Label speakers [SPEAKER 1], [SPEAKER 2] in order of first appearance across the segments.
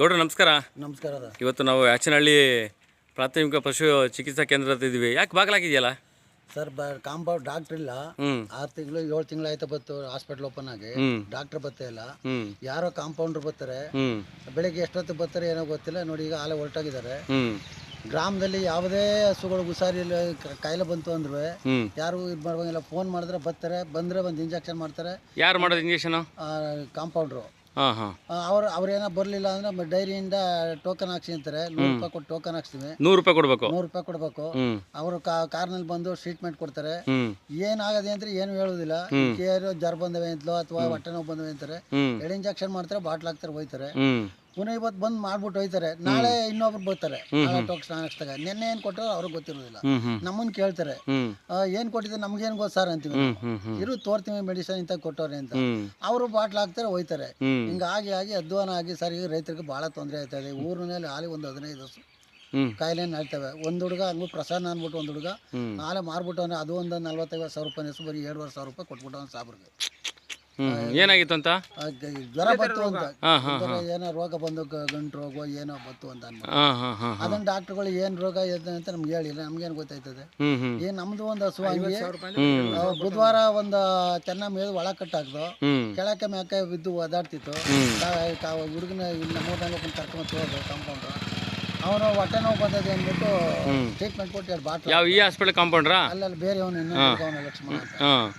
[SPEAKER 1] ಗೌಡ್ರ ನಮಸ್ಕಾರ.
[SPEAKER 2] ನಮಸ್ಕಾರ ಅದ.
[SPEAKER 1] ಇವತ್ತು ನಾವು ಯಾಚನಹಳ್ಳಿ ಪ್ರಾಥಮಿಕ ಪಶು ಚಿಕಿತ್ಸಾ ಕೇಂದ್ರದ ಇದ್ದೀವಿ ಯಾಕೆ ಬಾಗಿಲಾಗಿದೆಯಲ್ಲ?
[SPEAKER 2] ಸರ್ ಬ ಕಾಂಪೌಂಡ್ ಡಾಕ್ಟರ್ ಇಲ್ಲ. ಆರು ತಿಂಗಳು ಏಳು ತಿಂಗಳು ಆಯ್ತಾ ಬತ್ತು ಹಾಸ್ಪಿಟಲ್ ಓಪನ್ ಆಗಿ. ಡಾಕ್ಟರ್ ಬತ್ತೇ ಇಲ್ಲ. ಯಾರೋ ಕಾಂಪೌಂಡರ್ ಬರ್ತಾರೆ. ಬೆಳಿಗ್ಗೆ ಎಷ್ಟೊತ್ತು ಬರ್ತಾರೆ ಏನೋ ಗೊತ್ತಿಲ್ಲ. ನೋಡಿ ಈಗ ಆಲೆ ಹೊರಟಾಗಿದ್ದಾರೆ. ಗ್ರಾಮದಲ್ಲಿ ಯಾವುದೇ ಹಸುಗಳು ಹುಷಾರಿ ಇಲ್ಲ ಕಾಯಿಲೆ ಬಂತು ಅಂದ್ರೆ ಯಾರು ಇದು ಮಾಡುವಂಗಿಲ್ಲ ಫೋನ್ ಮಾಡಿದ್ರೆ ಬರ್ತಾರೆ. ಬಂದ್ರೆ ಒಂದು ಇಂಜೆಕ್ಷನ್ ಮಾಡ್ತಾರೆ.
[SPEAKER 1] ಯಾರು ಮಾಡೋದು ಇಂಜೆಕ್ಷನ್
[SPEAKER 2] ಕಾಂಪೌಂಡ್ರು.
[SPEAKER 1] ಹಾಂ ಹಾಂ.
[SPEAKER 2] ಅವ್ರು ಅವ್ರೇನೋ ಬರಲಿಲ್ಲ ಅಂದ್ರೆ ಡೈರಿಯಿಂದ ಟೋಕನ್ ಹಾಕ್ಸಿ ಅಂತಾರೆ. ನೂರು ರೂಪಾಯಿ ಕೊಟ್ಟು ಟೋಕನ್ ಹಾಕ್ಸ್ತೀವಿ.
[SPEAKER 1] ನೂರು ರೂಪಾಯಿ ಕೊಡಬೇಕು?
[SPEAKER 2] ನೂರು ರೂಪಾಯಿ ಕೊಡಬೇಕು.
[SPEAKER 1] ಹ್ಞೂ
[SPEAKER 2] ಅವರು ಕಾರ್ನಲ್ಲಿ ಬಂದು ಟ್ರೀಟ್ಮೆಂಟ್ ಕೊಡ್ತಾರೆ.
[SPEAKER 1] ಹ್ಞೂ
[SPEAKER 2] ಏನಾಗದೆ ಅಂತ ಏನು ಹೇಳುದಿಲ್ಲ. ಕೇರ್ ಜ್ವರ ಬಂದವೆ ಅಂತಲೋ ಅಥವಾ ಹೊಟ್ಟೆ ನೋವು ಬಂದವೆ ಅಂತಾರೆ.
[SPEAKER 1] ಹ್ಞೂ
[SPEAKER 2] ಎರಡು ಇಂಜೆಕ್ಷನ್ ಮಾಡ್ತಾರೆ ಬಾಟ್ಲ್ ಹಾಕ್ತಾರೆ ಹೋಯ್ತಾರೆ
[SPEAKER 1] ಹ್ಞೂ
[SPEAKER 2] ಪುನಃ ಇವತ್ತು ಬಂದು ಮಾಡ್ಬಿಟ್ಟು ಹೋಯ್ತಾರೆ. ನಾಳೆ ಇನ್ನೊಬ್ರು ಬರ್ತಾರೆ. ಸ್ನಾನ ನಿನ್ನೆ ಏನ್ ಕೊಟ್ಟರು ಅವ್ರಿಗೆ ಗೊತ್ತಿರೋದಿಲ್ಲ.
[SPEAKER 1] ಹ್ಞೂ
[SPEAKER 2] ಕೇಳ್ತಾರೆ.
[SPEAKER 1] ಏನ್
[SPEAKER 2] ಏನು ಕೊಟ್ಟಿದ್ರೆ ಗೊತ್ತ ಗೊತ್ತು ಸರ್ ಅಂತೀವಿ ಇರು ತೋರ್ತೀವಿ ಮೆಡಿಸನ್ ಇಂತ ಕೊಟ್ಟವ್ರೆ ಅಂತ. ಅವರು ಬಾಟ್ಲ್ ಹಾಕ್ತಾರೆ ಹೋಯ್ತಾರೆ. ಹಿಂಗಾಗಿ ಆಗಿ ಅಧ್ವಾನ ಆಗಿ ಸರ್ ಈಗ ರೈತರಿಗೆ ಬಹಳ ತೊಂದರೆ ಆಯ್ತಾ ಇದೆ. ಊರಿನಲ್ಲಿ ಹಾಲಿ ಒಂದು ಹದಿನೈದು ಕಾಯಿಲೆ ನಡ್ತವೆ. ಒಂದ್ ಹುಡುಗ ಹಂಗು ಪ್ರಸನ್ನ ಅನ್ಬಿಟ್ಟು ಒಂದ್ ಹುಡುಗ ನಾಳೆ ಅಂದ್ರೆ ಅದು ಒಂದ್ ನಲ್ವತ್ತೈವತ್ತು ಸಾವಿರ ರೂಪಾಯಿ ಬರೀ ಎರಡುವರೆ ಸಾವಿರ ರೂಪಾಯಿ ಕೊಟ್ಬಿಟ್ಟವನ್ ಸಾಬ್ರಿಗೆ.
[SPEAKER 1] ಏನಾಗಿತ್ತು ಅಂತ?
[SPEAKER 2] ಜ್ವರ ಬಂತು ಅಂತ.
[SPEAKER 1] ಹಾಂ ಹಾಂ
[SPEAKER 2] ಜ್ವರ ಏನೋ ರೋಗ ಬಂದು ಗ- ಗಂಟು ರೋಗ ಏನೋ ಬಂತು ಅಂತ ಅನ್ಬೋದು
[SPEAKER 1] ಹಾಂ ಹಾಂ ಹಾಂ ಹಾಂ.
[SPEAKER 2] ಅದನ್ನ ಡಾಕ್ಟರ್ಗಳು ಏನು ರೋಗ ಇದೆ ಅಂತ ನಮ್ಗೆ ಹೇಳಿಲ್ಲ. ನಮ್ಗೇನು ಗೊತ್ತಾಯ್ತದೆ? ಏನ್ ನಮ್ದು ಒಂದು ಹಸು ಹಂಗೆ ಆ, ಬುಧವಾರ ಒಂದು ಚೆನ್ನ ಮೇಲೆ ಒಳ ಕಟ್ಟಾಕ್ದು
[SPEAKER 1] ಹ್ಞೂ
[SPEAKER 2] ಕೆಳಕ್ಕೆ ಮ್ಯಾಕೆ ಬಿದ್ದು ಓದಾಡ್ತಿತ್ತು ಹುಡುಗನ ಇಲ್ಲಿ ನಮ್ಮೂರ್ನಾಗ ಒಬ್ಬನ ಕರ್ಕೊಂಡು ಹೋದ ಕಾಂಪೌಂಡ್ರು ಅವನು ಹೊಟ್ಟೆ ನೋವು ಬಂದದೆ ಅಂದ್ಬಿಟ್ಟು ಟ್ರೀಟ್ಮೆಂಟ್ ಕೊಟ್ಟು ಎರಡು ಬಾಟ್ಲು
[SPEAKER 1] ಯಾವ ಈ ಹಾಸ್ಪಿಟಲ್ ಕಾಂಪೌಂಡ್ರಾ
[SPEAKER 2] ಅಲ್ಲಲ್ಲಿ ಬೇರೆ ಅವನು ಲಕ್ಷ್ಮಣ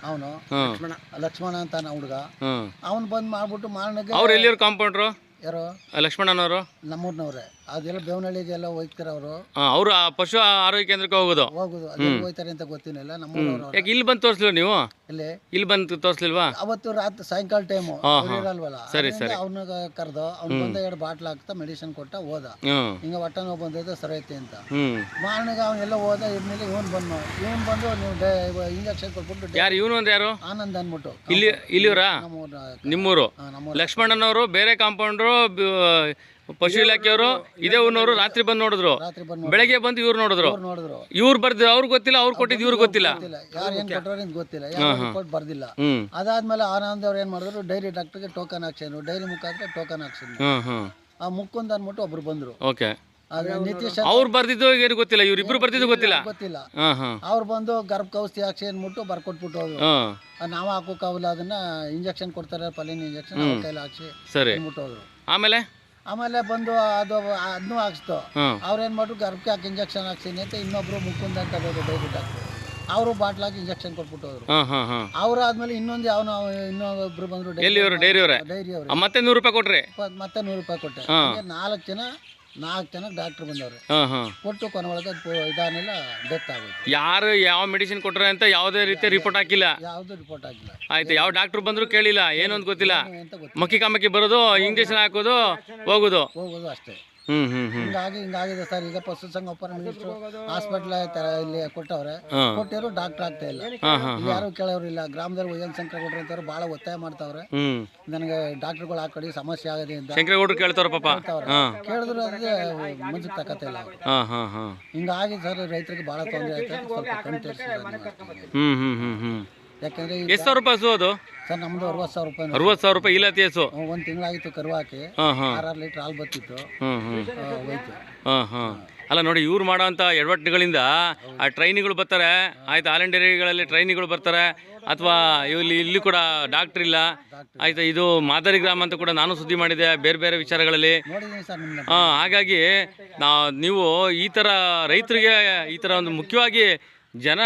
[SPEAKER 2] ಅವನು
[SPEAKER 1] ಹಾಂ.
[SPEAKER 2] ಲಕ್ಷ್ಮಣ ಅಂತ ಹುಡುಗ.
[SPEAKER 1] ಹಾಂ.
[SPEAKER 2] ಅವನು ಬಂದು ಮಾಡ್ಬಿಟ್ಟು ಮಾರನಿಗೆ
[SPEAKER 1] ಅವ್ರು ಎಲ್ಲಿಯವ್ರು ಕಾಂಪೌಂಡ್ರು
[SPEAKER 2] ಯಾರು?
[SPEAKER 1] ಲಕ್ಷ್ಮಣನವರು?
[SPEAKER 2] ನಮ್ಮೂರ್ನವ್ರೆ. ಅದೆಲ್ಲ ಬೇವನಹಳ್ಳಿಗೆಲ್ಲ ಹೋಗ್ತಾರೆ ಅವರು.
[SPEAKER 1] ಹಾಂ ಅವರು ಆ ಪಶು ಆರೋಗ್ಯ ಕೇಂದ್ರಕ್ಕೆ ಹೋಗೋದು.
[SPEAKER 2] ಹೋಗುದು. ಅಲ್ಲಿ ಹೋಗ್ತಾರೆ ಅಂತ ಗೊತ್ತಿಲ್ಲ ನಮ್ಮೂರವ್ರು
[SPEAKER 1] ಯಾಕೆ ಇಲ್ಲಿ ಬಂದು ತೋರಿಸ್ಲಿಲ್ಲ ನೀವು?
[SPEAKER 2] ಇಲ್ಲಿ
[SPEAKER 1] ಇಲ್ಲಿ ಬಂದು ತೋರಿಸ್ಲಿಲ್ವಾ?
[SPEAKER 2] ಅವತ್ತು ರಾತ್ರಿ ಸಾಯಂಕಾಲ ಟೈಮು ಇರಲ್ವಲ್ಲ
[SPEAKER 1] ಸರಿ,
[SPEAKER 2] ಅವನ ಕರೆದು ಅವ್ನು ಬಂದ ಎರಡು ಬಾಟ್ಲ್ ಹಾಕ್ತಾ ಮೆಡಿಸಿನ್ ಕೊಟ್ಟ ಹೋದ.
[SPEAKER 1] ಹ್ಞೂ
[SPEAKER 2] ಹಿಂಗೆ ಹೊಟ್ಟೆ ನೋವು ಬಂದಿದ್ದು ಸರಿ ಐತೆ ಅಂತ.
[SPEAKER 1] ಹ್ಞೂ
[SPEAKER 2] ಮಾರನಿಗೆ ಅವನೆಲ್ಲ ಹೋದ ಇದ್ಮೇಲೆ ಇವನು ಬಂದು ಇವನು ಬಂದು ನೀವು ಇಂಜೆಕ್ಷನ್ ಕೊಟ್ಬಿಟ್ಟು ಡೆ-
[SPEAKER 1] ಯಾರು ಇವನು ಅಂದ್ರೆ ಯಾರು?
[SPEAKER 2] ಆನಂದ್ ಅಂದ್ಬಿಟ್ಟು.
[SPEAKER 1] ಇಲ್ಲಿ ಇಲ್ಲಿವರಾ?
[SPEAKER 2] ನಮ್ಮೂರ
[SPEAKER 1] ನಿಮ್ಮೂರು?
[SPEAKER 2] ಲಕ್ಷ್ಮಣ್ಣನವರು ನಮ್ಮ
[SPEAKER 1] ಲಕ್ಷ್ಮಣನವರು ಬೇರೆ ಕಾಂಪೌಂಡ್ರು ಬ- ಪಶು ಇಲಾಖೆಯವರು ಇದೇ ಊರಿನವರು ರಾತ್ರಿ ಬಂದು ನೋಡಿದ್ರು.
[SPEAKER 2] ರಾತ್ರಿ ಬಂದು
[SPEAKER 1] ಬೆಳಗ್ಗೆ ಬಂದು ಇವ್ರು ನೋಡಿದ್ರು. ಇವ್ರು ಬರ್ದಿದ್ರು ಅವ್ರಿಗೆ ಗೊತ್ತಿಲ್ಲ ಅವ್ರು ಕೊಟ್ಟಿದ್ದು ಇವ್ರಿಗೆ ಗೊತ್ತಿಲ್ಲ.
[SPEAKER 2] ಗೊತ್ತಿಲ್ಲ. ಯಾರು ಏನು ಕೊಟ್ಟರು ಅಂತ ಗೊತ್ತಿಲ್ಲ. ಯಾರು ರಿಪೋರ್ಟ್ ಬರ್ದಿಲ್ಲ.
[SPEAKER 1] ಹ್ಮ್.
[SPEAKER 2] ಅದಾದ್ಮೇಲೆ ಆನಂದ್ ಅವ್ರು ಏನು ಮಾಡಿದ್ರು ಡೈರಿ ಡಾಕ್ಟರ್ಗೆ ಟೋಕನ್ ಹಾಕ್ಸಿದ್ರು ಡೈರಿ ಮುಖಾಂತರ ಟೋಕನ್ ಹಾಕ್ಸಿದ್ರು
[SPEAKER 1] ಹ್ಮ್ ಹ್ಮ್.
[SPEAKER 2] ಆ ಮುಕ್ಕೊಂದ್ ಅಂದ್ಬಿಟ್ಟು ಒಬ್ರು ಬಂದ್ರು.
[SPEAKER 1] ಓಕೆ.
[SPEAKER 2] ಅದು ನಿತೀಶ್
[SPEAKER 1] ಅವ್ರು ಬರ್ದಿದ್ದು ಏನು ಗೊತ್ತಿಲ್ಲ ಇವ್ರಿಬ್ರು ಬರ್ದಿದ್ದು ಗೊತ್ತಿಲ್ಲ.
[SPEAKER 2] ಗೊತ್ತಿಲ್ಲ.
[SPEAKER 1] ಹಾಂ ಹಾಂ
[SPEAKER 2] ಅವ್ರು ಬಂದು ಗರ್ಭ ಔಷಧಿ ಹಾಕ್ಸಿ ಅಂದ್ಬಿಟ್ಟು ಬರ್ಕೊಟ್ಬಿಟ್ಟು ಹೋದ್ರು
[SPEAKER 1] ಹಾಂ
[SPEAKER 2] ಆ, ನಾವು ಹಾಕೋಕ್ಕಾಗಲ್ಲ ಅದನ್ನ ಇಂಜೆಕ್ಷನ್ ಕೊಡ್ತಾರೆ ಪಲ್ಲಿನ ಇಂಜೆಕ್ಷನ್ ಕೈಲಿ ಹಾಕ್ಸಿ
[SPEAKER 1] ಸರಿ.
[SPEAKER 2] ಅಂದ್ಬಿಟ್ಟು ಹೋದ್ರು
[SPEAKER 1] ಆಮೇಲೆ?
[SPEAKER 2] ಆಮೇಲೆ ಬಂದು ಅದು ಅದನ್ನೂ ಹಾಕ್ಸ್ತು. ಅವ್ರೇನ್ ಮಾಡ್ರು ಗರ್ಭಕ್ಕೆ ಹಾಕಿ ಇಂಜೆಕ್ಷನ್ ಹಾಕ್ಸಿನಿ ಅಂತ ಇನ್ನೊಬ್ರು ಮುಕುಂದ ಅಂತ ಹೋದ್ರು ಡೈರಿ ಡಾಕ್ಟ್ರು. ಅವರು ಹಾಕಿ ಇಂಜೆಕ್ಷನ್ ಕೊಟ್ಬಿಟ್ಟು ಹೋದ್ರು ಅವ್ರು ಆದ್ಮೇಲೆ ಇನ್ನೊಂದು ಯಾವ ಇನ್ನೊಬ್ರು ಬಂದ್ರು
[SPEAKER 1] ಡೈರಿ
[SPEAKER 2] ಡೈರಿ ಅವರು
[SPEAKER 1] ಮತ್ತೆ ನೂರು ರೂಪಾಯಿ ಕೊಟ್ರಿ?
[SPEAKER 2] ಮತ್ತೆ ನೂರು ರೂಪಾಯಿ ಕೊಟ್ಟೆ. ನಾಲ್ಕು ಜನ ನಾಲ್ಕು ಜನ ಡಾಕ್ಟರ್ ಬಂದವ್ರು.
[SPEAKER 1] ಹಾಂ ಹಾಂ.
[SPEAKER 2] ಕೊಟ್ಟು ಕೊನೆಯೊಳಗೆ ಇದಾನಿಲ್ಲ ಡೆತ್ ಆಗೋಯ್ತು
[SPEAKER 1] ಯಾರು ಯಾವ ಮೆಡಿಸಿನ್ ಕೊಟ್ಟರೆ ಅಂತ ಯಾವುದೇ ರೀತಿ ರಿಪೋರ್ಟ್ ಹಾಕಿಲ್ಲ?
[SPEAKER 2] ಯಾವ್ದು ರಿಪೋರ್ಟ್ ಆಗಿಲ್ಲ
[SPEAKER 1] ಆಯ್ತು ಯಾವ ಡಾಕ್ಟರ್ ಬಂದ್ರು ಕೇಳಿಲ್ಲ ಏನು ಅಂತ ಗೊತ್ತಿಲ್ಲ. ಮಕ್ಕಿ ಕಾಮಕ್ಕಿ ಬರೋದು ಇಂಜೆಕ್ಷನ್ ಹಾಕೋದು ಹೋಗೋದು.
[SPEAKER 2] ಹೋಗೋದು ಅಷ್ಟೇ. ಹಿಂಗಾಗಿ ಹಿಂಗಾಗಿದೆ ಸರ್. ಈಗ ಪಶುಸಂಗೋಪನಾ ಮಿನಿಸ್ಟ್ರು ಹಾಸ್ಪಿಟ್ಲ್ ಇಲ್ಲಿ ಕೊಟ್ಟವ್ರೆ. ಕೊಟ್ಟಿರೋ ಡಾಕ್ಟರ್ ಆಗ್ತಾ ಇಲ್ಲ. ಯಾರು ಕೇಳೋರಿಲ್ಲ ಗ್ರಾಮದಲ್ಲಿ ವೈಎನ್ ಶಂಕರ ಕೊಟ್ರು ಅಂತವ್ರು ಭಾಳ ಒತ್ತಾಯ ಮಾಡ್ತಾವ್ರೆ. ನನಗೆ ಡಾಕ್ಟರ್ಗಳು ಆ ಕಡೆ ಸಮಸ್ಯೆ ಆಗದೆ ಅಂತ
[SPEAKER 1] ಶಂಕರಗೌಡ್ರು ಕೇಳ್ತಾರ ಪಾಪ.
[SPEAKER 2] ಕೇಳಿದ್ರು ಅದೇ ಮುಂಚೆ ತಕತೆ ಇಲ್ಲ. ಹಿಂಗಾಗಿ ಸರ್ ರೈತರಿಗೆ ಬಹಳ ತೊಂದರೆ ಆಯ್ತು. ಸ್ವಲ್ಪ
[SPEAKER 1] ಹ್ಮ್ ಹ್ಮ್ ಹ್ಮ್ ಹ್ಮ್.
[SPEAKER 2] ಯಾಕಂದ್ರೆ
[SPEAKER 1] ಎಷ್ಟು ರೂಪಾಯಿ ಅದು?
[SPEAKER 2] ಸರ್ ನಮ್ದು ಅರವತ್ತು ಸಾವಿರ ರೂಪಾಯಿ
[SPEAKER 1] ಅರವತ್ತು ಸಾವಿರ ರೂಪಾಯಿ ಇಲ್ಲ ತೇಸು
[SPEAKER 2] ಒಂದು ತಿಂಗಳಾಗಿತ್ತು ಕರು ಹಾಕಿ. ಆರಾರು ಲೀಟ್ರ್ ಹಾಲು ಹೋಯ್ತು.
[SPEAKER 1] ಹಾಂ ಹಾಂ. ಅಲ್ಲ ನೋಡಿ ಇವ್ರು ಮಾಡೋಂಥ ಎಡವಟ್ಟುಗಳಿಂದ ಆ ಟ್ರೈನಿಗಳು ಬರ್ತಾರೆ. ಆಯ್ತು ಆಲ್ ಇಂಡಿಯಾಗಳಲ್ಲಿ ಟ್ರೈನಿಗಳು ಬರ್ತಾರೆ. ಅಥವಾ ಇಲ್ಲಿ ಇಲ್ಲಿ ಕೂಡ ಡಾಕ್ಟ್ರ್ ಇಲ್ಲ. ಆಯ್ತಾ ಇದು ಮಾದರಿ ಗ್ರಾಮ ಅಂತ ಕೂಡ ನಾನು ಸುದ್ದಿ ಮಾಡಿದೆ ಬೇರೆ ಬೇರೆ ವಿಚಾರಗಳಲ್ಲಿ. ಹಾಗಾಗಿ ನೀವು ಈ ಥರ ರೈತರಿಗೆ ಈ ಥರ ಒಂದು ಮುಖ್ಯವಾಗಿ ಜನ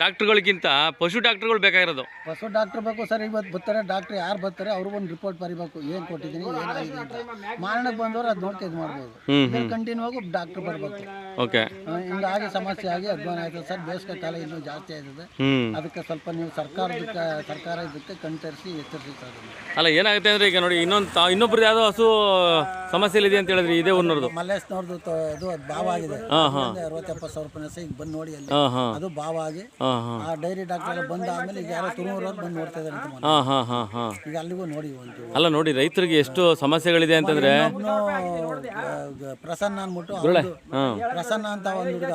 [SPEAKER 1] ಡಾಕ್ಟರ್ಗಳಿಗಿಂತ ಪಶು ಡಾಕ್ಟ್ರುಗಳು ಬೇಕಾಗಿರೋದು.
[SPEAKER 2] ಪಶು ಡಾಕ್ಟರ್ ಬೇಕು ಸರ್ ಇವತ್ತು ಬರ್ತಾರೆ ಡಾಕ್ಟರ್ ಯಾರು ಬರ್ತಾರೆ ಅವ್ರಿಗೆ ಒಂದು ರಿಪೋರ್ಟ್ ಬರೀಬೇಕು. ಏನು ಕೊಟ್ಟಿದ್ದೀನಿ ಏನಾಗಿದೆ ಅಂತ. ಮಾರಣಕ್ಕೆ ಬಂದವರು ಅದು ನೋಡ್ತಾ ಇದು ಮಾಡ್ಬೋದು. ಕಂಟಿನ್ಯೂ ಆಗಿ ಡಾಕ್ಟರ್ ಬರಬೇಕು.
[SPEAKER 1] ಓಕೆ.
[SPEAKER 2] ಹಿಂಗಾಗಿ ಸಮಸ್ಯೆ ಆಗಿ ಅಧ್ವಾನ ಆಯ್ತದೆ ಸರ್ ಬೇಸಿಗೆ ಕಾಲ ಇನ್ನೂ ಜಾಸ್ತಿ ಆಯ್ತದೆ. ಅದಕ್ಕೆ ಸ್ವಲ್ಪ ನೀವು ಸರ್ಕಾರದಕ್ಕೆ ಸರ್ಕಾರ ಇದಕ್ಕೆ ಕಣ್ತರಿಸಿ ಎಚ್ಚರಿಸಿ ಸರ್
[SPEAKER 1] ಅಲ್ಲ ಏನಾಗುತ್ತೆ ಅಂದರೆ ಈಗ ನೋಡಿ ಇನ್ನೊಂದು ತಾ ಇನ್ನೊಬ್ರದ್ದು ಯಾವುದೋ ಹಸು ಸಮಸ್ಯೆಲಿದೆ ಅಂತ ಹೇಳಿದ್ರಿ ಇದೇ ಊರಿನವ್ರದ್ದು.
[SPEAKER 2] ಮಲ್ಲೇಶ್ನವ್ರದ್ದು ಇದು ಅದು ಭಾವ ಆಗಿದೆ. ಅರವತ್ತೆಪ್ಪತ್ತು ಸಾವಿರ ರೂಪಾಯಿ ಈಗ ಬಂದು ನೋಡಿ ಅಲ್ಲಿ. ಅದು ಭಾವ ಆಗಿ ಆ ಡೈರಿ ಡಾಕ್ಟರ್ ಬಂದ ಆಮೇಲೆ ಈಗ ಯಾರೋ ತುರುಮೂರವ್ರು ಬಂದು ನೋಡ್ತಾ ಇದ್ದಾರೆ ಅಂತ ಮೊನ್ನೆ.
[SPEAKER 1] ಹಾಂ ಹಾಂ ಹಾಂ. ಹಾಂ
[SPEAKER 2] ಈಗ ಅಲ್ಲಿಗೂ ನೋಡಿ ಒಂದು.
[SPEAKER 1] ಅಲ್ಲ ನೋಡಿ ರೈತರಿಗೆ ಎಷ್ಟು ಸಮಸ್ಯೆಗಳಿದೆ ಅಂತಂದ್ರೆ
[SPEAKER 2] ಇನ್ನೊಬ್ನು, ಆ, ಪ್ರಸನ್ನ ಅಂದ್ಬಿಟ್ಟು ಅವ್ನ್ದು- ಪ್ರಸನ್ನ ಅಂತ ಒಂದು ಹುಡುಗ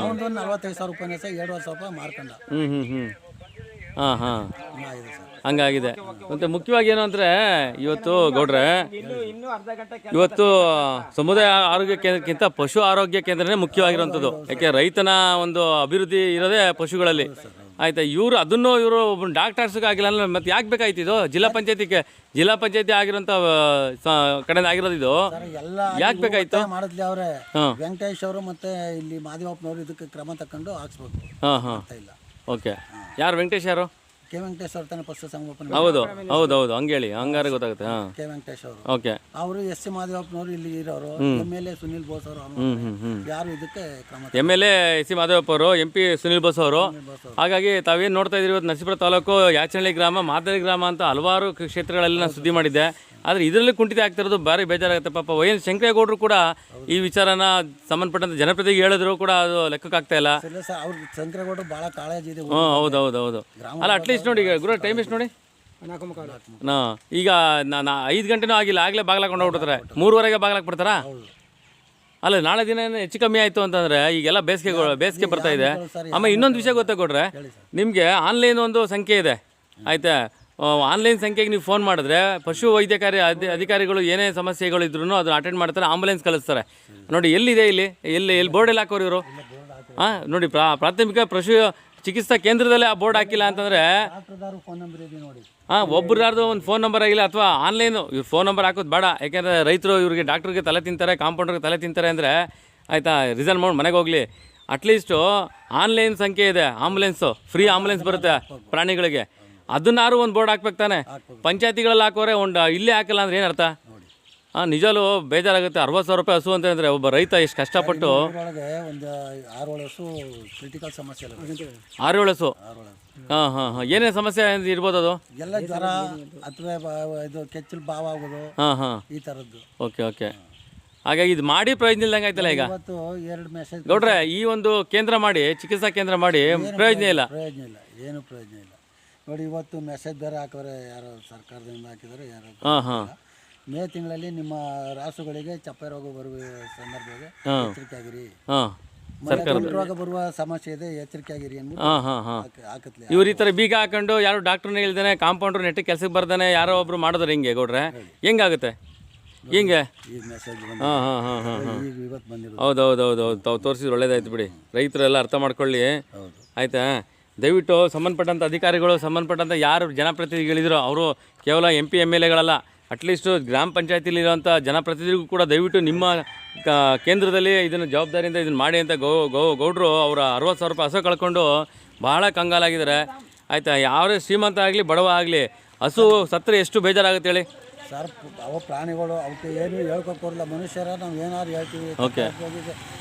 [SPEAKER 2] ಅವನದು ನಲ್ವತ್ತೈದು ಸಾವಿರ ರೂಪಾಯಿ ಸಹ ಎರಡುವರೆ ಸಾವಿರ ರೂಪಾಯಿ ಮಾರ್ಕೊಂಡ.
[SPEAKER 1] ಹ್ಞೂ ಹ್ಞೂ ಹ್ಞೂ ಹಾಂ ಹಾಂ.
[SPEAKER 2] ಸರ್.
[SPEAKER 1] ಹಂಗಾಗಿದೆ. ಮತ್ತು ಮುಖ್ಯವಾಗಿ ಏನು ಅಂದರೆ ಇವತ್ತು ಗೌಡ್ರೆ ಇವತ್ತು ಸಮುದಾಯ ಆರೋಗ್ಯ ಕೇಂದ್ರಕ್ಕಿಂತ ಪಶು ಆರೋಗ್ಯ ಕೇಂದ್ರನೇ ಮುಖ್ಯವಾಗಿರುವಂಥದ್ದು. ಯಾಕೆ ರೈತನ ಒಂದು ಅಭಿವೃದ್ಧಿ ಇರೋದೇ ಪಶುಗಳಲ್ಲಿ. ಆಯ್ತಾ ಇವರು ಅದನ್ನು ಇವರು ಡಾಕ್ಟರ್ಸ್ಗೆ ಆಗಿಲ್ಲ ಅಂದ್ರೆ ಮತ್ತೆ ಯಾಕೆ ಬೇಕಾಯ್ತು ಇದು? ಜಿಲ್ಲಾ ಪಂಚಾಯತಿಗೆ ಜಿಲ್ಲಾ ಪಂಚಾಯತಿ ಆಗಿರುವಂತ ಕಡೆಯಿಂದ ಆಗಿರೋದು ಇದು? ಯಾಕ್ ಬೇಕಾಯ್ತು?
[SPEAKER 2] ಮಾಡಿದ್ಲಿ ಅವರೇ. ವೆಂಕಟೇಶ್ ಅವರು ಮತ್ತೆ ಇಲ್ಲಿ ಮಾದಿವಪ್ಪನವರು ಇದಕ್ಕೆ ಕ್ರಮ ತಕೊಂಡು ಹಾಕ್ಸ್ಬೇಕು.
[SPEAKER 1] ಹಾಂ ಹಾಂ.
[SPEAKER 2] ಇಲ್ಲ.
[SPEAKER 1] ಓಕೆ. ಯಾರು? ವೆಂಕಟೇಶ್ ಯಾರು?
[SPEAKER 2] ಕೆ ವೆಂಕಟೇಶ್ ಅವ್ರ ತಾನೆ ಪಶು ಸಂಗೋಪನೆ
[SPEAKER 1] ಹೌದು ಹೌದು ಹೌದು. ಹಂಗೆ ಹೇಳಿ ಹಂಗಾರೆ ಗೊತ್ತಾಗುತ್ತೆ ಹಾಂ.
[SPEAKER 2] ಕೆ ವೆಂಕಟೇಶ್ ಅವರು.
[SPEAKER 1] ಓಕೆ.
[SPEAKER 2] ಅವರು ಎಸ್ ಸಿ ಮಾದೇವಪ್ಪನವರು ಇಲ್ಲಿ ಇರೋರು M L A Sunil Bose ಅವರು ಯಾರು ಇದಕ್ಕೆ ಕ್ರಮ
[SPEAKER 1] M L A C Madevappa ಅವರು ಎಂ ಪಿ ಸುನಿಲ್ ಬೋಸ್ ಅವರು. ಹಾಗಾಗಿ ತಾವೇನು ನೋಡ್ತಾ ಇದ್ದೀರಿ ಇವತ್ತು ನರಸೀಪುರ ತಾಲೂಕು ಯಾಚನಹಳ್ಳಿ ಗ್ರಾಮ ಮಾದರಿ ಗ್ರಾಮ ಅಂತ ಹಲವಾರು ಕ್ಷೇತ್ರಗಳಲ್ಲಿ ನಾನು ಸುದ್ದಿ ಮಾಡಿದ್ದೆ. ಆದರೆ ಇದರಲ್ಲಿ ಕುಂಠಿತ ಆಗ್ತಿರೋದು ಭಾರಿ ಬೇಜಾರಾಗುತ್ತೆ. ಪಾಪ ವೈ ಎನ್ ಶಂಕರೇಗೌಡರು ಕೂಡ ಈ ವಿಚಾರನ ಸಂಬಂಧಪಟ್ಟಂತೆ ಜನಪ್ರತಿನಿಧಿಗೆ ಹೇಳಿದ್ರು ಕೂಡ ಅದು ಲೆಕ್ಕಕ್ಕಾಗ್ತಾ ಇಲ್ಲ.
[SPEAKER 2] ಶಂಕರೇಗೌಡರು ಭಾಳ ಕಾಳಜಿ ಇದೆ.
[SPEAKER 1] ಹ್ಞೂ ಹೌದು ಹೌದು ಹೌದು ಅಲ್ಲ ಅಟ್ಲೀಸ್ಟ್ ನೋಡಿ ಈಗ ಗುರು ಟೈಮ್ ಎಷ್ಟು ನೋಡಿ? ಹಾಂ ಈಗ ನಾನು ಐದು ಗಂಟೆನೂ ಆಗಿಲ್ಲ ಆಗಲೇ ಬಾಗ್ಲಾಕೊಂಡು ಹೋಗ್ಬಿಡ್ತಾರೆ. ಮೂರುವರೆಗೆ ಬಾಗ್ಲಾಕ್ಬಿಡ್ತಾರಾ ಅಲ್ಲ ನಾಳೆ ದಿನ ಏನು ಹೆಚ್ಚು ಕಮ್ಮಿ ಆಯಿತು ಅಂತಂದರೆ ಈಗೆಲ್ಲ ಬೇಸಿಗೆ ಬೇಸಿಗೆ ಬರ್ತಾ ಇದೆ. ಆಮೇಲೆ ಇನ್ನೊಂದು ವಿಷಯ ಗೊತ್ತಾ ಕೊಡ್ರೆ ನಿಮಗೆ ಆನ್ಲೈನ್ ಒಂದು ಸಂಖ್ಯೆ ಇದೆ. ಆಯ್ತಾ? ಆನ್ಲೈನ್ ಸಂಖ್ಯೆಗೆ ನೀವು ಫೋನ್ ಮಾಡಿದ್ರೆ ಪಶು ವೈದ್ಯಕಾರಿ ಅಧಿ ಅಧಿಕಾರಿಗಳು ಏನೇ ಸಮಸ್ಯೆಗಳು ಇದ್ರೂ ಅದನ್ನ ಅಟೆಂಡ್ ಮಾಡ್ತಾರೆ ಆಂಬುಲೆನ್ಸ್ ಕಳಿಸ್ತಾರೆ. ನೋಡಿ ಎಲ್ಲಿದೆ ಇಲ್ಲಿ? ಎಲ್ಲಿ ಎಲ್ಲಿ ಬೋರ್ಡೆಲ್ಲ ಹಾಕೋರು ಇವರು? ಹಾಂ ನೋಡಿ ಪ್ರಾ ಪ್ರಾಥಮಿಕ ಪಶು ಚಿಕಿತ್ಸಾ ಕೇಂದ್ರದಲ್ಲೇ ಆ ಬೋರ್ಡ್ ಹಾಕಿಲ್ಲ ಅಂತಂದರೆ ಹಾಂ ಒಬ್ರು ಯಾರ್ದು ಒಂದು ಫೋನ್ ನಂಬರ್ ಆಗಿಲ್ಲ ಅಥವಾ ಆನ್ಲೈನು ಇವ್ರು ಫೋನ್ ನಂಬರ್ ಹಾಕೋದು ಬೇಡ. ಯಾಕೆಂದರೆ ರೈತರು ಇವ್ರಿಗೆ ಡಾಕ್ಟ್ರಿಗೆ ತಲೆ ತಿಂತಾರೆ ಕಾಂಪೌಂಡ್ರಿಗೆ ತಲೆ ತಿಂತಾರೆ ಅಂದರೆ ಆಯಿತಾ ರಿಸಲ್ಟ್ ಮಾಡಿ ಮನೆಗೆ ಹೋಗಲಿ. ಅಟ್ಲೀಸ್ಟು ಆನ್ಲೈನ್ ಸಂಖ್ಯೆ ಇದೆ ಆಂಬುಲೆನ್ಸು ಫ್ರೀ ಆಂಬುಲೆನ್ಸ್ ಬರುತ್ತೆ ಪ್ರಾಣಿಗಳಿಗೆ. ಅದನ್ನಾರು ಒಂದು ಬೋರ್ಡ್ ಹಾಕ್ಬೇಕು ತಾನೆ? ಪಂಚಾಯತಿಗಳಲ್ಲಿ ಹಾಕೋರೆ ಒಂದು ಇಲ್ಲೇ ಹಾಕಿಲ್ಲ ಅಂದ್ರೆ ಏನು ಅರ್ಥ ಹಾಂ ನಿಜಲು ಬೇಜಾರಾಗುತ್ತೆ. ಅರವತ್ತು ಸಾವಿರ ರೂಪಾಯಿ ಹಸು ಅಂತಂದರೆ ಒಬ್ಬ ರೈತ ಎಷ್ಟು ಕಷ್ಟಪಟ್ಟು
[SPEAKER 2] ಒಂದು ಆರು ವರ್ಷ ಕ್ರಿಟಿಕಲ್ ಸಮಸ್ಯೆ ಇಲ್ಲ
[SPEAKER 1] ಆರು ಏಳು ಹಸು. ಹಾಂ ಹಾಂ ಹಾಂ. ಏನೇನು ಸಮಸ್ಯೆ ಇರ್ಬೋದು ಅದು?
[SPEAKER 2] ಎಲ್ಲ ಜ್ವರ ಅಥವಾ ಇದು ಕೆಚ್ಚಲು ಬಾವ ಆಗೋದು
[SPEAKER 1] ಹಾಂ ಹಾಂ.
[SPEAKER 2] ಈ ಥರದ್ದು
[SPEAKER 1] ಓಕೆ ಓಕೆ. ಹಾಗಾಗಿ ಇದು ಮಾಡಿ ಪ್ರಯೋಜನ ಇಲ್ದಂಗೆ ಆಯ್ತಲ್ಲ ಈಗ?
[SPEAKER 2] ಎರಡು ಮೆಸೇಜ್
[SPEAKER 1] ನೋಡ್ರೆ ಈ ಒಂದು ಕೇಂದ್ರ ಮಾಡಿ ಚಿಕಿತ್ಸಾ ಕೇಂದ್ರ ಮಾಡಿ ಪ್ರಯೋಜನ ಇಲ್ಲ.
[SPEAKER 2] ಪ್ರಯೋಜನ ಇಲ್ಲ. ಏನು ಪ್ರಯೋಜನ ಇಲ್ಲ. ನೋಡಿ ಇವತ್ತು ಮೆಸೇಜ್ ಬೇರೆ ಹಾಕವ್ರೆ ಯಾರೋ ಸರ್ಕಾರದಿಂದ ಹಾಕಿದ್ದಾರೆ ಯಾರೋ
[SPEAKER 1] ಹಾಂ ಹಾಂ.
[SPEAKER 2] ಮೇ ತಿಂಗಳಲ್ಲಿ ನಿಮ್ಮ ರಾಸುಗಳಿಗೆ ಚಪ್ಪೆ ರೋಗ ಬರುವ ಸಂದರ್ಭದಲ್ಲಿ ಎಚ್ಚರಿಕೆ ಆಗಿರಿ.
[SPEAKER 1] ಹಾಂ.
[SPEAKER 2] ಮಳೆ ರೋಗ ಬರುವ ಸಮಸ್ಯೆ ಇದೆ ಎಚ್ಚರಿಕೆ ಆಗಿರಿ ಅಂದ್ಬಿಟ್ಟು
[SPEAKER 1] ಹಾಂ ಹಾಂ ಹಾಂ.
[SPEAKER 2] ಹಾಕ್- ಹಾಕತ್ಲೆ.
[SPEAKER 1] ಇವ್ರು ಈ ಥರ ಬೀಗ ಹಾಕೊಂಡು ಯಾರು ಡಾಕ್ಟ್ರನ್ನ ಹೇಳ್ದೇನೆ ಕಾಂಪೌಂಡ್ರು ನೆಟ್ಟಿಗೆ ಕೆಲಸಕ್ಕೆ ಬರ್ದಾನೆ ಯಾರೋ ಒಬ್ರು ಮಾಡಿದ್ರೆ ಹಿಂಗೆ ಗೌಡ್ರೆ. ಹೆಂಗಾಗುತ್ತೆ? ಹಿಂಗೆ?
[SPEAKER 2] ಈ ಮೆಸೇಜ್ ಬಂದು
[SPEAKER 1] ಹಾಂ ಹಾಂ ಹಾಂ ಹಾಂ ಹಾಂ.
[SPEAKER 2] ಈಗ ಇವತ್ತು ಬಂದಿರೋದು.
[SPEAKER 1] ಹೌದು ಹೌದು ಹೌದು ಹೌದು ತಾವು ತೋರಿಸಿದ್ರೆ ಒಳ್ಳೇದಾಯ್ತು ಬಿಡಿ. ರೈತರೆಲ್ಲ ಅರ್ಥ ಮಾಡ್ಕೊಳ್ಳಿ.
[SPEAKER 2] ಹೌದು.
[SPEAKER 1] ಆಯಿತಾ? ದಯವಿಟ್ಟು ಸಂಬಂಧಪಟ್ಟಂಥ ಅಧಿಕಾರಿಗಳು ಸಂಬಂಧಪಟ್ಟಂಥ ಯಾರು ಜನಪ್ರತಿನಿಧಿಗಳಿದ್ರು ಅವರು ಕೇವಲ ಎಂ ಪಿ ಎಂ ಎಲ್ ಎಗಳಲ್ಲ ಅಟ್ಲೀಸ್ಟು ಗ್ರಾಮ ಪಂಚಾಯತಿಲಿರುವಂಥ ಜನಪ್ರತಿನಿಧಿಗೂ ಕೂಡ ದಯವಿಟ್ಟು ನಿಮ್ಮ ಕೇಂದ್ರದಲ್ಲಿ ಇದನ್ನು ಜವಾಬ್ದಾರಿಯಿಂದ ಇದನ್ನು ಮಾಡಿ ಅಂತ ಗೌ ಗೌ ಗೌಡ್ರು ಅವರ ಅರವತ್ತು ಸಾವಿರ ರೂಪಾಯಿ ಹಸು ಕಳ್ಕೊಂಡು ಭಾಳ ಕಂಗಾಲಾಗಿದ್ದಾರೆ ಆಯಿತಾ ಯಾರೇ ಶ್ರೀಮಂತ ಆಗಲಿ ಬಡವ ಆಗಲಿ ಹಸು ಸತ್ತರೆ ಎಷ್ಟು ಬೇಜಾರಾಗುತ್ತೆ ಹೇಳಿ?
[SPEAKER 2] ಸರ್ ಅವ ಪ್ರಾಣಿಗಳು ಅವಕ್ಕೆ ಏನು ಹೇಳ್ಕೊಲ್ಲ ಮನುಷ್ಯರ ನಾವು ಏನಾದ್ರು ಹೇಳ್ತೀವಿ. ಓಕೆ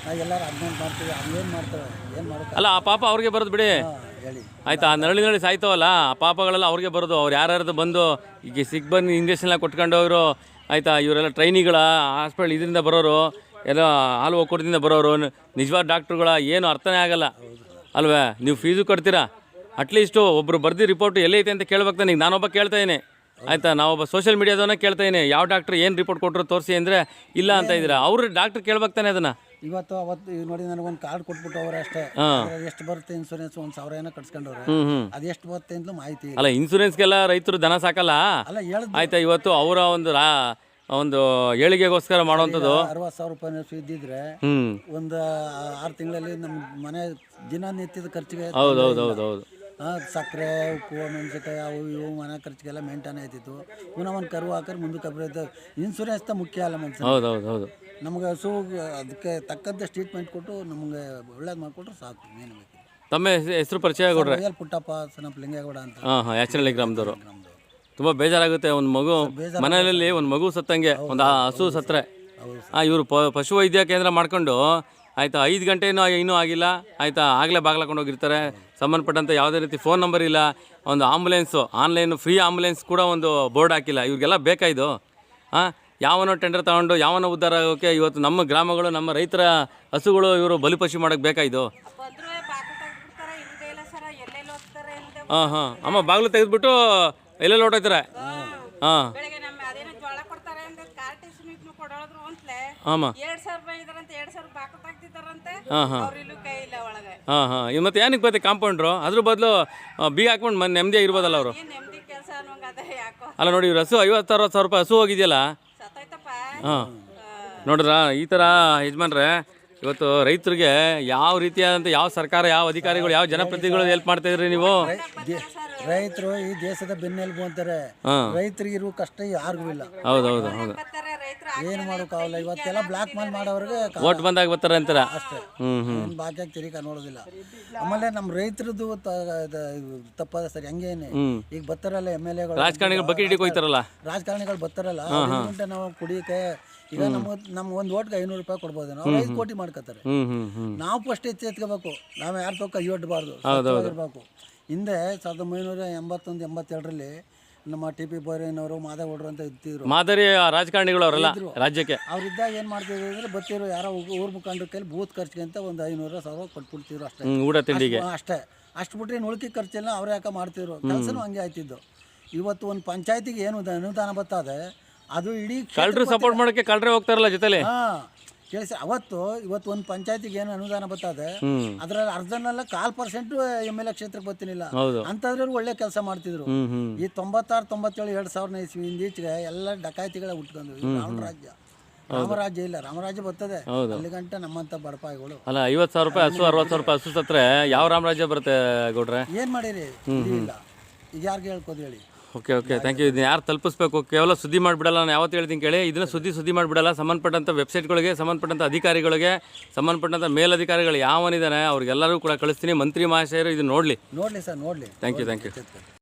[SPEAKER 2] ನಾವು ಎಲ್ಲರೂ ಅಡ್ಮೆಂಟ್ ಮಾಡ್ತೀವಿ ಏನು ಮಾಡ್ತಾರೆ ಏನು ಮಾಡ್ತಾರೆ?
[SPEAKER 1] ಅಲ್ಲ ಆ ಪಾಪ ಅವ್ರಿಗೆ ಬರೋದು ಬಿಡಿ. ಆಯ್ತಾ? ಆ ನರಳಿ ನರಳಿ ಸಾಯ್ತವಲ್ಲ? ಆ ಪಾಪಗಳೆಲ್ಲ ಅವ್ರಿಗೆ ಬರೋದು. ಅವ್ರು ಯಾರ್ಯಾರ್ದು ಬಂದು ಈಗ ಸಿಕ್ ಬಂದು ಇಂಜೆಕ್ಷನ್ ಎಲ್ಲ ಕೊಟ್ಕೊಂಡು ಅವರು ಆಯ್ತಾ? ಇವರೆಲ್ಲ ಟ್ರೈನಿಗಳ, ಹಾಸ್ಪಿಟಲ್ ಇದರಿಂದ ಬರೋರು, ಎಲ್ಲ ಹಾಲು ಒಕ್ಕೂಟದಿಂದ ಬರೋರು. ನಿಜವಾದ ಡಾಕ್ಟ್ರುಗಳ ಏನು ಅರ್ಥನೇ ಆಗಲ್ಲ. ಅಲ್ವೇ? ನೀವು ಫೀಸು ಕೊಡ್ತೀರಾ ಅಟ್ಲೀಸ್ಟು ಒಬ್ಬರು ಬರ್ದಿ ರಿಪೋರ್ಟ್ ಎಲ್ಲೈತೆ ಅಂತ ಕೇಳ್ಬೇಕು ನನಗೆ ನಾನೊಬ್ಬ ಕೇಳ್ತಾ ಇದ್ದೀನಿ. ಆಯ್ತಾ? ನಾವೊಬ್ಬ ಸೋಷಿಯಲ್ ಮೀಡಿಯಾದವನ್ನ ಕೇಳ್ತಾ ಇದ್ದೀನಿ. ಯಾವ ಡಾಕ್ಟ್ರ್ ಏನು ರಿಪೋರ್ಟ್ ಕೊಟ್ಟರು ತೋರಿಸಿ ಅಂದರೆ ಇಲ್ಲ ಅಂತ ಇದ್ದೀರಾ? ಅವರು ಡಾಕ್ಟ್ರ್ ಕೇಳ್ಬೇಕು ತಾನೆ ಅದನ್ನು.
[SPEAKER 2] ಇವತ್ತು ಅವತ್ತು ಇವ್ ನೋಡಿ ನನಗೊಂದು ಕಾರ್ಡ್ ಕೊಟ್ಬಿಟ್ಟು ಅವ್ರ ಅಷ್ಟೇ. ಎಷ್ಟು ಬರುತ್ತೆ ಇನ್ಸೂರೆನ್ಸ್ ಒಂದ್ ಸಾವಿರ ಏನೋ ಕಟ್ಸ್ಕೊಂಡವ್ರೆ.
[SPEAKER 1] ಹ್ಞೂ ಹ್ಞೂ
[SPEAKER 2] ಅದು ಎಷ್ಟು ಬರುತ್ತೆ ಅಂತ ಮಾಹಿತಿ ಇಲ್ಲ.
[SPEAKER 1] ಅಲ್ಲ ಇನ್ಸೂರೆನ್ಸ್ಗೆಲ್ಲ ರೈತರು ದನ ಸಾಕಲ್ಲ?
[SPEAKER 2] ಅಲ್ಲ ಹೇಳಿದ್
[SPEAKER 1] ಆಯ್ತಾ ಇವತ್ತು ಅವರ ಒಂದು ರಾ ಒಂದು ಏಳಿಗೆಗೋಸ್ಕರ ಮಾಡುವಂಥದ್ದು?
[SPEAKER 2] ಅರವತ್ ಸಾವಿರ ರೂಪಾಯಿ ಇದ್ದಿದ್ರೆ
[SPEAKER 1] ಹ್ಮ್.
[SPEAKER 2] ಒಂದು ಆರು ತಿಂಗಳಲ್ಲಿ ನಮ್ಮ ಮನೆ ದಿನನಿತ್ಯದ ಖರ್ಚಿಗೆ
[SPEAKER 1] ಹೌದು ಹೌದು ಹೌದು ಹೌದು
[SPEAKER 2] ಆ, ಸಕ್ಕರೆ ಉಪ್ಪು ಮೆಣಸಿನ್ಕಾಯಿ ಅವು ಇವು ಮನೆ ಖರ್ಚಿಗೆಲ್ಲ ಮೇಂಟೈನ್ ಆಯ್ತಿತ್ತು. ಪುನಃ ಒಂದು ಕರು ಹಾಕರ್ ಮುಂದಕ್ಕೆ ಬರೋದು ಇನ್ಸೂರೆನ್ಸ್ ತ ಮುಖ್ಯ ಅಲ್ಲ ಮನುಷ್ಯ
[SPEAKER 1] ಹೌದು ಹೌದು ಹೌದು.
[SPEAKER 2] ನಮಗೆ ಹಸು ಅದಕ್ಕೆ ತಕ್ಕಂತೆ ಟ್ರೀಟ್ಮೆಂಟ್ ಕೊಟ್ಟು ನಮಗೆ ಒಳ್ಳೇದು ಮಾಡಿಕೊಟ್ರೆ ಸಾಕು ಏನು ಬೇಕು.
[SPEAKER 1] ತಮ್ಮ ಹೆಸ್- ಹೆಸರು ಪರಿಚಯ ಕೊಡ್ರೆ
[SPEAKER 2] ಪುಟ್ಟಪ್ಪ ಸನಪ್ ಲಿಂಗೇಗೌಡ ಅಂತ.
[SPEAKER 1] ಹಾಂ ಹಾಂ ಯಾಚನಹಳ್ಳಿ ಗ್ರಾಮದವರು
[SPEAKER 2] ನಮ್ಮದು
[SPEAKER 1] ತುಂಬ ಬೇಜಾರಾಗುತ್ತೆ ಒಂದು ಮಗು ಮನೆಯಲ್ಲಿ ಒಂದು ಮಗು ಸತ್ತಂಗೆ ಒಂದು ಆ ಹಸು ಸತ್ತರೆ
[SPEAKER 2] ಹೌದು
[SPEAKER 1] ಹಾಂ ಇವರು ಪ ಪಶು ವೈದ್ಯ ಕೇಂದ್ರ ಮಾಡ್ಕೊಂಡು ಆಯಿತಾ ಐದು ಗಂಟೆನೂ ಇನ್ನೂ ಆಗಿಲ್ಲ ಆಯಿತಾ ಆಗಲೇ ಬಾಗ್ಲಾಕೊಂಡು ಹೋಗಿರ್ತಾರೆ. ಸಂಬಂಧಪಟ್ಟಂಥ ಯಾವುದೇ ರೀತಿ ಫೋನ್ ನಂಬರ್ ಇಲ್ಲ ಒಂದು ಆಂಬುಲೆನ್ಸು ಆನ್ಲೈನು ಫ್ರೀ ಆಂಬುಲೆನ್ಸ್ ಕೂಡ ಒಂದು ಬೋರ್ಡ್ ಹಾಕಿಲ್ಲ ಇವ್ರಿಗೆಲ್ಲ ಬೇಕಾ ಇದು? ಹಾಂ ಯಾವನೋ ಟೆಂಡರ್ ತಗೊಂಡು ಯಾವನೋ ಉದ್ಧಾರ ಆಗೋಕ್ಕೆ ಇವತ್ತು ನಮ್ಮ ಗ್ರಾಮಗಳು ನಮ್ಮ ರೈತರ ಹಸುಗಳು ಇವರು ಬಲಿಪಶು ಮಾಡೋಕ್ಕೆ ಬೇಕಾ ಇದು
[SPEAKER 3] ಬಂದ್ರೆ ಬಾಗಿಲು ತೆಗ್ದ್ಬಿಡ್ತಾರೆ ಇಲ್ಲ ಸರ ಎಲ್ಲೆಲ್ಲಿ ಹೋಗ್ತಾರೆ ಇಲ್ಲದೆ
[SPEAKER 1] ಹಾಂ ಹಾಂ. ಅಮ್ಮ ಬಾಗಿಲು ತೆಗೆದ್ಬಿಟ್ಟು ಎಲ್ಲೆಲ್ಲಿ ಹೊಟ್ಟೋಯ್ತಾರೆ ಹಾಂ. ಹಾಂ. ಹಾಂ ಹಾಂ. ಇವ್ ಮತ್ತೆ ಏನಕ್ಕೆ ಬರ್ತೀವಿ ಕಾಂಪೌಂಡ್ರು? ಅದ್ರ ಬದಲು ಬೀಗ ಹಾಕ್ಕೊಂಡು ಮನೆ ನೆಮ್ಮದಿ ಇರ್ಬೋದಲ್ಲ ಅವರು ಅಲ್ಲ ನೋಡಿ ಇವ್ರ ಹಸು ಐವತ್ತು ಅರವತ್ತು ಸಾವಿರ ರೂಪಾಯಿ ಹಸು ಹೋಗಿದೆಯಲ್ಲ? ಹಾಂ. ನೋಡ್ರ ಈ ಥರ ಯಜಮಾನ್ರೆ ಇವತ್ತು ರೈತರಿಗೆ ಯಾವ ರೀತಿಯಾದಂಥ ಯಾವ ಸರ್ಕಾರ ಯಾವ ಅಧಿಕಾರಿಗಳು ಯಾವ ಜನಪ್ರತಿನಿಧಿಗಳು ಹೆಲ್ಪ್ ಮಾಡ್ತಾ ಇದ್ರಿ ನೀವು?
[SPEAKER 2] ರೈತರು ಈ ದೇಶದ ಬೆನ್ನೆಲುಬು ಅಂತಾರೆ.
[SPEAKER 1] ಹಾಂ.
[SPEAKER 2] ರೈತರಿಗೆ ಇರುವ ಕಷ್ಟ ಯಾರಿಗೂ ಇಲ್ಲ.
[SPEAKER 1] ಹೌದು ಹೌದು.
[SPEAKER 2] ಏನು ಮಾಡೋಕ್ಕಾಗಲ್ಲ ಇವತ್ತೆಲ್ಲ ಬ್ಲಾಕ್ ಮೇಲ್ ಮಾಡೋರಿಗೆ
[SPEAKER 1] ಓಟ್ ಬಂದಾಗ ಬರ್ತಾರೆ ಅಂತೀರ?
[SPEAKER 2] ಅಷ್ಟೇ.
[SPEAKER 1] ಹ್ಮ್ ಹ್ಞೂ
[SPEAKER 2] ಏನು ಬಾಕಿಯಾಗಿ ತಿರುಗಿ ನೋಡೋದಿಲ್ಲ. ಆಮೇಲೆ ನಮ್ಮ ರೈತರದ್ದು ತಪ್ಪದ ಸರಿ ಹಂಗೇನೆ ಈಗ ಬರ್ತಾರಲ್ಲ ಎಂ ಎಲ್ ಎಗಳು.
[SPEAKER 1] ರಾಜಕಾರಣಿಗಳು ಬಕೆಟ್ ಹಿಡಿಗೆ ಹೋಯ್ತಾರಲ್ಲ?
[SPEAKER 2] ರಾಜಕಾರಣಿಗಳು ಬರ್ತಾರಲ್ಲ ನಾವು ಕುಡಿಯಕ್ಕೆ ಈಗ ನಮ್ಮ ನಮ್ ಒಂದು ಓಟ್ಗೆ ಐನೂರು ರೂಪಾಯಿ ಕೊಡ್ಬೋದು ನಾವು ಐದು ಕೋಟಿ ಮಾಡ್ಕೋತಾರೆ
[SPEAKER 1] ಹ್ಞೂ ಹ್ಞೂ
[SPEAKER 2] ನಾವು ಫಸ್ಟ್ ಎಚ್ಚೆತ್ಕೋಬೇಕು ಎತ್ಕೋಬೇಕು. ನಾವು ಯಾರ ತೊಕ್ಕ ಕೈ ಒಡ್ಡಬಾರ್ದು ಇರಬೇಕು ಹಿಂದೆ ಸಾವಿರದ ಒಂಬೈನೂರ ಎಂಬತ್ತೊಂದು ಎಂಬತ್ತೆರಡರಲ್ಲಿ ನಮ್ಮ ಟಿ ಪಿ ಬೋರೇನವರು ಮಾದೇಗೌಡರು ಅಂತ ಇದ್ದಿದ್ರು.
[SPEAKER 1] ಮಾದರಿ ರಾಜಕಾರಣಿಗಳು ಅವರೆಲ್ಲ ರಾಜ್ಯಕ್ಕೆ.
[SPEAKER 2] ಅವ್ರಿದ್ದಾಗ ಏನು ಮಾಡ್ತಿದ್ರು ಅಂದ್ರೆ ಬತ್ತಿರು ಯಾರೋ ಊ- ಊರ್ ಮುಖಂಡ್ರ ಕೈಲಿ ಬೂತ್ ಖರ್ಚಿಗೆ ಅಂತ ಒಂದು ಐನೂರು ಸಾವಿರ ಕೊಟ್ಬಿಡ್ತಿದ್ರು ಅಷ್ಟೇ.
[SPEAKER 1] ಊಟ ತಿಂಡಿಗೆ.
[SPEAKER 2] ಅಷ್ಟು- ಅಷ್ಟೇ. ಅಷ್ಟು ಬಿಟ್ರೆ ಇನ್ನು ಉಳ್ಕಿ ಖರ್ಚೆಲ್ಲ ಅವ್ರು ಯಾಕೆ ಮಾಡ್ತಿದ್ರು? ಕೆಲಸನೂ ಹಂಗೆ ಆಯ್ತಿದ್ದು. ಇವತ್ತು ಒಂದು ಪಂಚಾಯತಿಗೆ ಏನು ಅನುದಾನ ಬರ್ತದೆ ಅದು ಇಡೀ
[SPEAKER 1] ಕಳ್ಳರು ಸಪೋರ್ಟ್ ಮಾಡೋಕ್ಕೆ ಕಳ್ಳರೇ ಹೋಗ್ತಾರಲ್ಲ ಜೊತೆಲಿ.
[SPEAKER 2] ಹಾಂ. ಕೇಳಿಸಿ ಅವತ್ತು ಇವತ್ತು ಒಂದು ಪಂಚಾಯತಿಗೆ ಏನು ಅನುದಾನ ಬರ್ತದೆ ಅದರಲ್ಲಿ ಅರ್ಧನೆಲ್ಲ ಕಾಲ್ ಪರ್ಸೆಂಟ್ ಎಂ ಎಲ್ ಎ ಕ್ಷೇತ್ರಕ್ಕೆ ಬರ್ತಿನಿಲ್ಲ ಅಂಥದ್ರಲ್ಲಿ ಒಳ್ಳೆ ಕೆಲಸ ಮಾಡ್ತಿದ್ರು. ಈ ತೊಂಬತ್ತಾರು ತೊಂಬತ್ತೇಳು ಎರಡು ಸಾವಿರನ ಇಸ್ವಿ ಈಚೆಗೆ ಎಲ್ಲ ಡಕಾಯತಿಗಳ ಹುಟ್ಕೊಂಡು ರಾಜ್ಯ. ರಾಮರಾಜ್ಯ ರಾಮರಾಜ್ಯ ಇಲ್ಲ ರಾಮರಾಜ್ಯ ಬರ್ತದೆ. ಅಲ್ಲಿ ಗಂಟ ನಮ್ಮಂತ ಬಡಪಾಯಿಗಳು.
[SPEAKER 1] ಅಲ್ಲ ಐವತ್ತು ಸಾವಿರ ರೂಪಾಯಿ ಹಸು ಅರವತ್ತು ಸಾವಿರ ರೂಪಾಯಿ ಹಸು ಸತ್ರ ಯಾವ ರಾಮರಾಜ್ಯ ಬರುತ್ತೆ ಗೌಡ್ರೆ?
[SPEAKER 2] ಏನು ಮಾಡಿರಿ? ಇಲ್ಲ ಈಗ ಯಾರಿಗೆ ಹೇಳ್ಕೋದು ಹೇಳಿ?
[SPEAKER 1] ಓಕೆ ಓಕೆ ಥ್ಯಾಂಕ್ ಯು ಇದನ್ನ ಯಾರು ತಲುಪಿಸ್ಬೇಕು? ಕೇವಲ ಸುದ್ದಿ ಮಾಡಿಬಿಡಲ್ಲ. ನಾನು ಯಾವತ್ತು ಹೇಳ್ತೀನಿ ಕೇಳಿ. ಇದನ್ನ ಸುದ್ದಿ ಸುದ್ದಿ ಮಾಡಿಬಿಡಲ್ಲ. ಸಂಬಂಧಪಟ್ಟಂಥ ವೆಬ್ಸೈಟ್ಗಳಿಗೆ ಸಂಬಂಧಪಟ್ಟಂಥ ಅಧಿಕಾರಿಗಳಿಗೆ ಸಂಬಂಧಪಟ್ಟಂಥ ಮೇಲಧಿಕಾರಿಗಳು ಯಾವನಿದ್ದಾನೆ ಅವ್ರಿಗೆಲ್ಲರೂ ಕೂಡ ಕಳಿಸ್ತೀನಿ. ಮಂತ್ರಿ ಮಹಾಶಯರು ಇದನ್ನ ನೋಡಲಿ.
[SPEAKER 2] ನೋಡಲಿ ಸರ್ ನೋಡಲಿ.
[SPEAKER 1] Thank you thank you